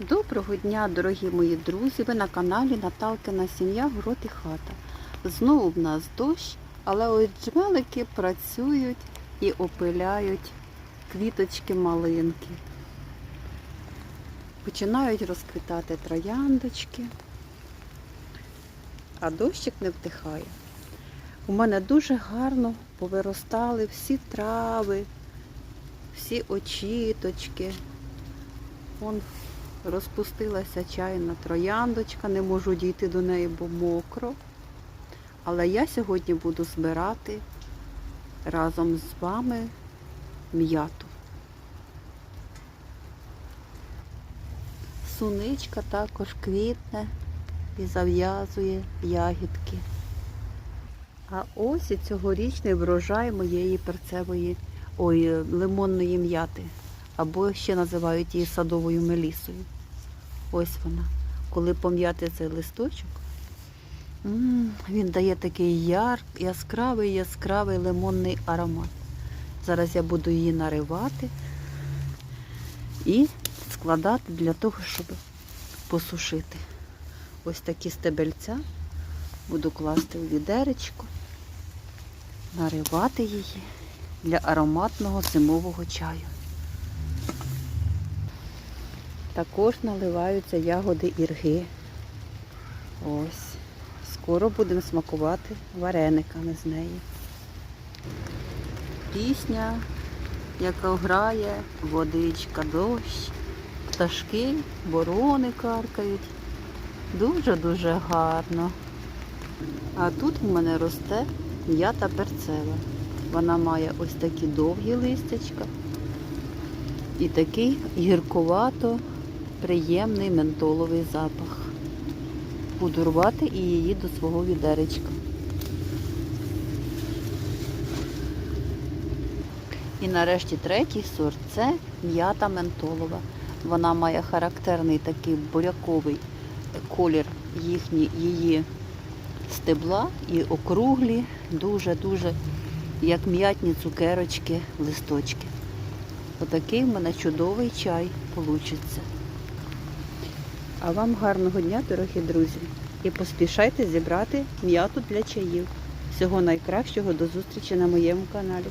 Доброго дня, дорогі мої друзі! Ви на каналі Наталкина сім'я, город і хата. Знову в нас дощ, але ось джмелики працюють і опиляють квіточки малинки. Починають розквітати трояндочки, а дощик не втихає. У мене дуже гарно повиростали всі трави, всі очіточки. Вон розпустилася чайна трояндочка, не можу дійти до неї, бо мокро. Але я сьогодні буду збирати разом з вами м'яту. Суничка також квітне і зав'язує ягідки. А ось і цьогорічний врожай моєї перцевої, ой, лимонної м'яти. Або ще називають її садовою мелісою. Ось вона. Коли пом'яти цей листочок, він дає такий яр, яскравий, яскравий лимонний аромат. Зараз я буду її наривати і складати для того, щоб посушити. Ось такі стебельця буду класти у відеречко, наривати її для ароматного зимового чаю. Також наливаються ягоди ірги. Ось. Скоро будемо смакувати варениками з неї. Пісня, яка грає, водичка, дощ, пташки, ворони каркають. Дуже-дуже гарно. А тут в мене росте м'ята перцева. Вона має ось такі довгі листячка і такий гіркувато приємний ментоловий запах. Буду рвати і її до свого відеречка. І нарешті третій сорт це м'ята ментолова. Вона має характерний такий буряковий колір їхні, її стебла і округлі, дуже-дуже як м'ятні цукерочки, листочки. Отакий в мене чудовий чай получиться. А вам гарного дня, дорогі друзі, і поспішайте зібрати м'яту для чаїв. Всього найкращого до зустрічі на моєму каналі.